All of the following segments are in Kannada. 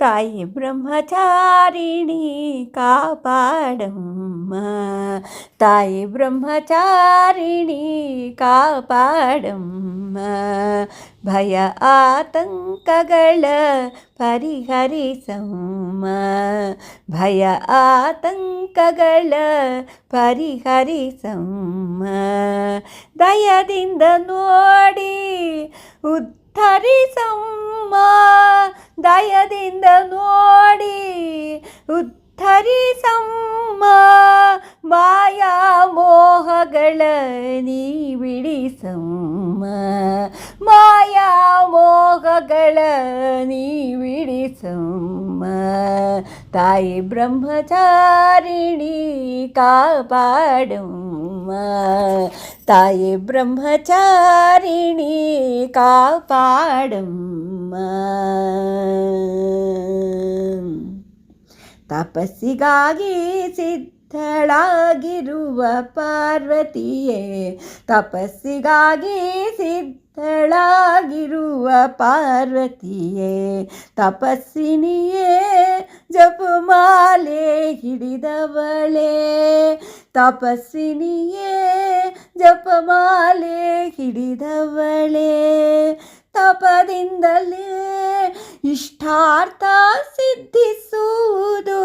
ತಾಯಿ ಬ್ರಹ್ಮಚಾರಿಣಿ ಕಾಪಾಡಮ್ಮ ತಾಯಿ ಬ್ರಹ್ಮಚಾರಿಣಿ ಕಾಪಾಡಮ್ಮ ಭಯ ಆತಂಕಗಳ ಪರಿಹರಿಸಮ್ಮ ಭಯ ಆತಂಕಗಳ ಪರಿಹರಿಸಮ್ಮ ದಯದಿಂದ ನೋಡಿ ಉದ್ಧರಿಸಮ್ಮ ದಯದಿಂದ ನೋಡಿ. ಉದ್ಧರಿಸಮ್ಮ ಮಾಯಾ ಮೋಹಗಳ ನೀ ಬಿಡಿಸಮ್ಮ ಮಾಯಾ ಮೋಹಗಳ ನೀ ಬಿಡಿಸಮ್ಮ ತಾಯಿ ಬ್ರಹ್ಮಚಾರಿಣಿ ಕಾಪಾಡಮ್ಮ. ತಾಯಿ ಬ್ರಹ್ಮಚಾರಿಣಿ ಕಾಪಾಡುಮ್ಮ. ತಪಸ್ಸಿಗಾಗಿ ಸಿದ್ಧಳಾಗಿರುವ ಪಾರ್ವತಿಯೇ ತಪಸ್ಸಿಗಾಗಿ ಸಿದ್ಧಳಾಗಿರುವ ಪಾರ್ವತಿಯೇ ತಪಸ್ಸಿನಿಯೇ ಜಪಮಾಲೆ ಹಿಡಿದವಳೇ ತಪಸ್ಸಿನಿಯೇ ಜಪಮಾಲೆ ಹಿಡಿದವಳೆ ತಪದಿಂದಲೇ ಇಷ್ಟಾರ್ಥ ಸಿದ್ಧಿಸುವುದು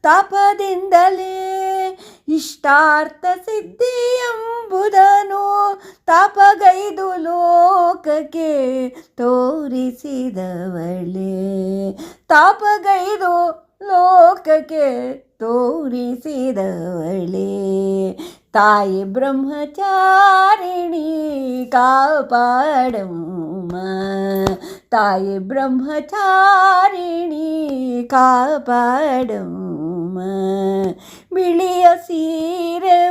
ತಪದಿಂದಲೇ ಇಷ್ಟಾರ್ಥ ಸಿದ್ಧಿ ಎಂಬುದನ್ನು ತಪಗೈದು ಲೋಕಕ್ಕೆ ತೋರಿಸಿದವಳೇ ತಪಗೈದು ಲೋಕಕ್ಕೆ ತೋರಿಸಿದವಳೇ ತಾಯಿ ಬ್ರಹ್ಮಚಾರಿಣಿ ಕಾಪಾಡಮ್ಮ ತಾಯಿ ಬ್ರಹ್ಮಚಾರಿಣಿ ಕಾಪಾಡಮ್ಮ ಬಿಳಿಯ ಸೀರೆ ಉಟ್ಟು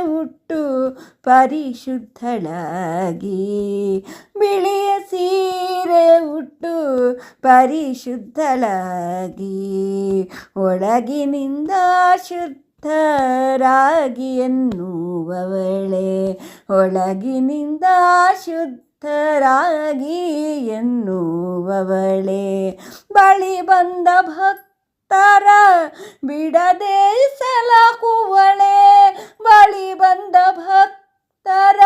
ಪರಿಶುದ್ಧಳಾಗಿ. ಬಿಳಿಯ ಸೀರೆ ಉಟ್ಟು ಪರಿಶುದ್ಧಳಾಗಿ. ಒಳಗಿನಿಂದ ಶುದ್ಧರಾಗಿ ಎನ್ನುವವಳೆ. ಒಳಗಿನಿಂದ ಶುದ್ಧ ರಾಗಿ ಎನ್ನುವವಳೆ. ಬಳಿ ಬಂದ ಭಕ್ತರ ಬಿಡದೆ ಸಲಹುವಳೆ ಬಂದ ಭಕ್ತರ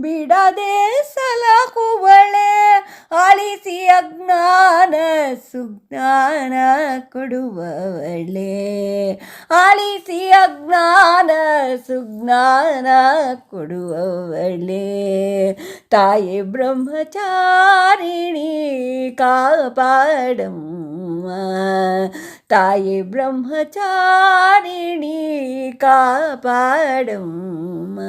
ಬಿಡದೆ ಸಲಹುವಳೆ ಅಳಿಸಿ ಅಜ್ಞಾನ ಸುಜ್ಞಾನ ಕೊಡುವವಳೆ. ಅಳಿಸಿ ಅಜ್ಞಾನ ಸುಜ್ಞಾನ ಕೊಡುವವಳೆ. ತಾಯಿ ಬ್ರಹ್ಮಚಾರಿಣಿ ಕಾಪಾಡಮ್ಮ ತಾಯಿ ಬ್ರಹ್ಮಚಾರಿಣಿ ಕಾಪಾಡಮ್ಮ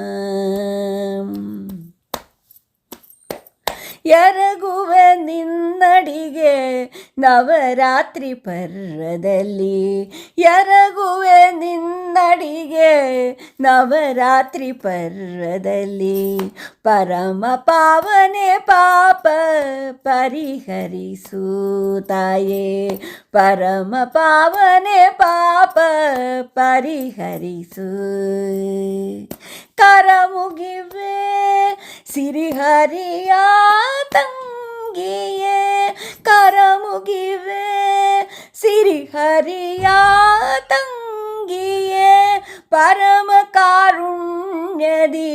ಎರಗುವೆ ನಿನ್ನಡಿಗೆ ನವರಾತ್ರಿ ಪರ್ವದಲ್ಲಿ. ಎರಗುವೆ ನಿನ್ನಡಿಗೆ ನವರಾತ್ರಿ ಪರ್ವದಲ್ಲಿ. ಪರಮ ಪಾವನೆ ಪಾಪ ಪರಿಹರಿಸು ತಾಯೇ. ಪರಮ ಪಾವನೆ ಪಾಪ ಪರಿಹರಿಸು. ಕರ ಮುಗಿವೆ ಸಿರಿಹರಿಯ ತಂಗಿಯೇ ಕರ ಮುಗಿವೆ ಸಿರಿಹರಿಯ ತಂಗಿಯೇ ಪರಮ ಕಾರುಣ್ಯದಿ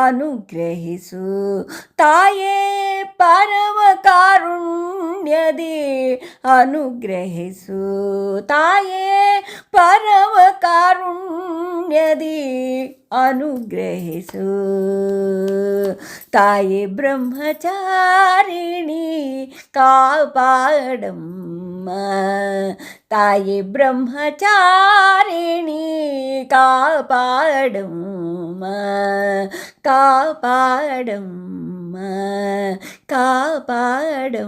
ಅನುಗ್ರಹಿಸು ತಾಯೇ ಪರಮ గది అనుగ్రహిసు తాయే పరమ కారుణ్యది అనుగ్రహిసు తాయే బ్రహ్మచారిణి కాపాడమ్మా. తాయి బ్రహ్మచారిణి కాపాడమ్మా. కాపాడమ్మా. காப்பாடம்மா